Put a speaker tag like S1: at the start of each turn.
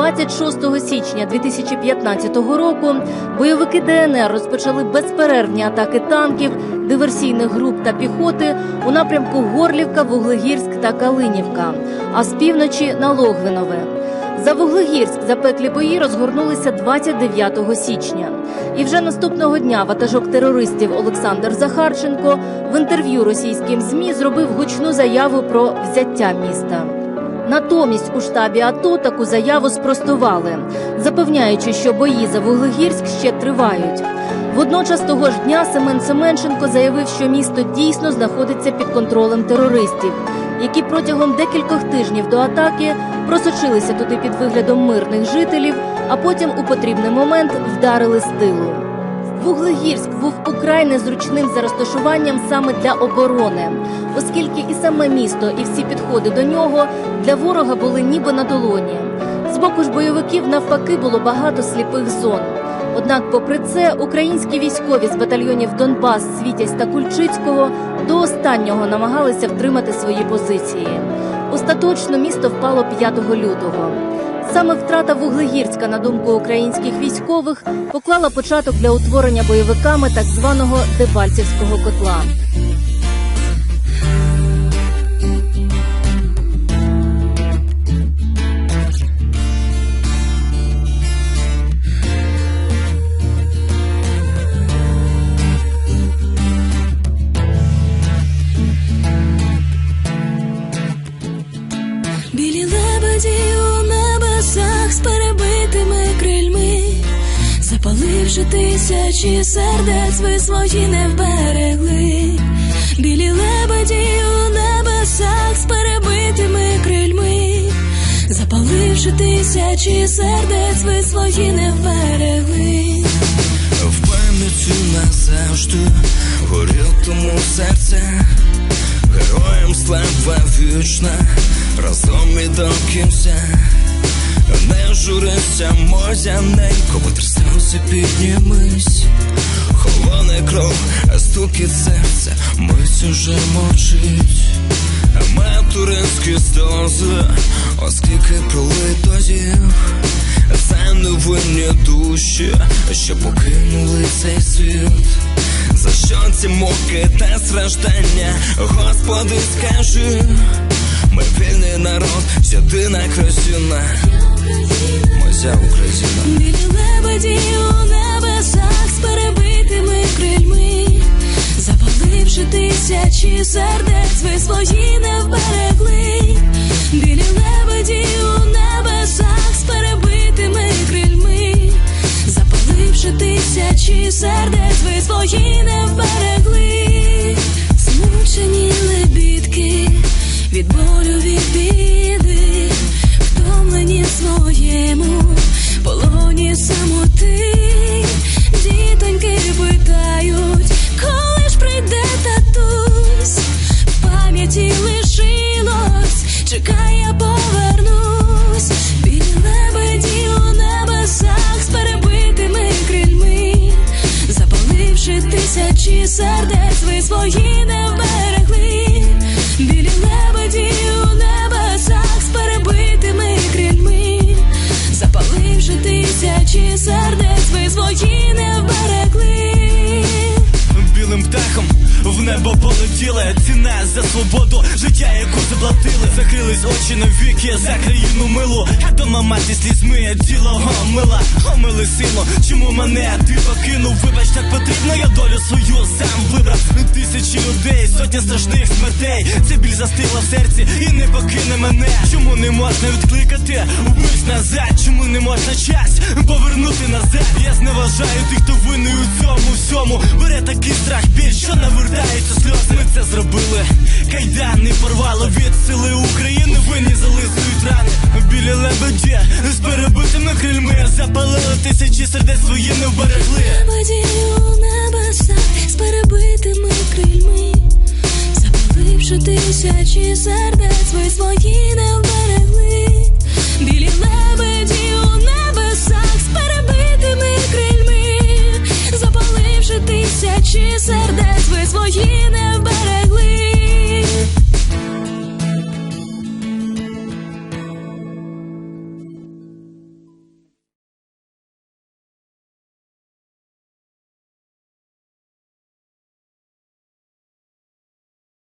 S1: 26 січня 2015 року бойовики ДНР розпочали безперервні атаки танків, диверсійних груп та піхоти у напрямку Горлівка, Вуглегірськ та Калинівка, а з півночі на Логвинове. За Вуглегірськ запеклі бої розгорнулися 29 січня. І вже наступного дня ватажок терористів Олександр Захарченко в інтерв'ю російським ЗМІ зробив гучну заяву про взяття міста. Натомість у штабі АТО таку заяву спростували, запевняючи, що бої за Вуглегірськ ще тривають. Водночас того ж дня Семен Семенченко заявив, що місто дійсно знаходиться під контролем терористів, які протягом декількох тижнів до атаки просочилися туди під виглядом мирних жителів, а потім у потрібний момент вдарили з тилу. Вуглегірськ був украй незручним за розташуванням саме для оборони, оскільки і саме місто, і всі підходи до нього для ворога були ніби на долоні. З боку ж бойовиків навпаки було багато сліпих зон. Однак, попри це, українські військові з батальйонів Донбас, Світязь та Кульчицького до останнього намагалися втримати свої позиції. Остаточно місто впало 5 лютого. Саме втрата Вуглегірська, на думку українських військових, поклала початок для утворення бойовиками так званого Дебальцівського котла.
S2: Білі лебеді у небесах з перебитими крильми, запаливши тисячі сердець, ви свої не вберегли. Білі лебеді у небесах з перебитими крильми, запаливши тисячі сердець, ви свої не вберегли.
S3: В пам'яті назавжди горілтому серце, героям слава вічна, разом і до кінця. Не журися, мозяненько, бо трясався піднімись. Холоне кров, а стукіт серця, мить уже мовчить. Матуринські сльози, оскільки пролито їх Це невинні душі, що покинули цей світ. За що ці муки та страждання, Господи, скажи, ми вільний народ, єдина країна, моя Україна.
S2: Білі лебеді у небесах з перебитими крильми, запаливши тисячі сердець, ви свої не вберегли. Білі лебеді у небесах з перебитими крильми, запаливши тисячі сердець, ви свої не вберегли. Змучені лебідки від болю від біди, втомлені своєму полоні самоти, сердець, ви свої
S4: полетіли ціна за свободу, життя, яку заплатили, закрились очі навіки за країну милу, а дома мати слізьми цілого мила, омили сину, чому мене ти покинув? Вибач, так потрібно, я долю свою сам вибрав тисячі людей, сотні страшних смертей. Це біль застигла в серці і не покине мене. Чому не можна відкликати вбивць назад? Чому не можна час повернути назад? Я зневажаю тих, хто винний у цьому всьому. Бере такий страх біль, що навертається сльози. Ми це зробили. Кайдани порвало від сили України. Винні залисують рани. Білі лебеді з перебитими крильми запалили тисячі сердець свої не вберегли.
S2: Лебеді у небесах з перебитими крильми, запаливши тисячі сердець, ви свої не вберегли. Білі лебеді у небесах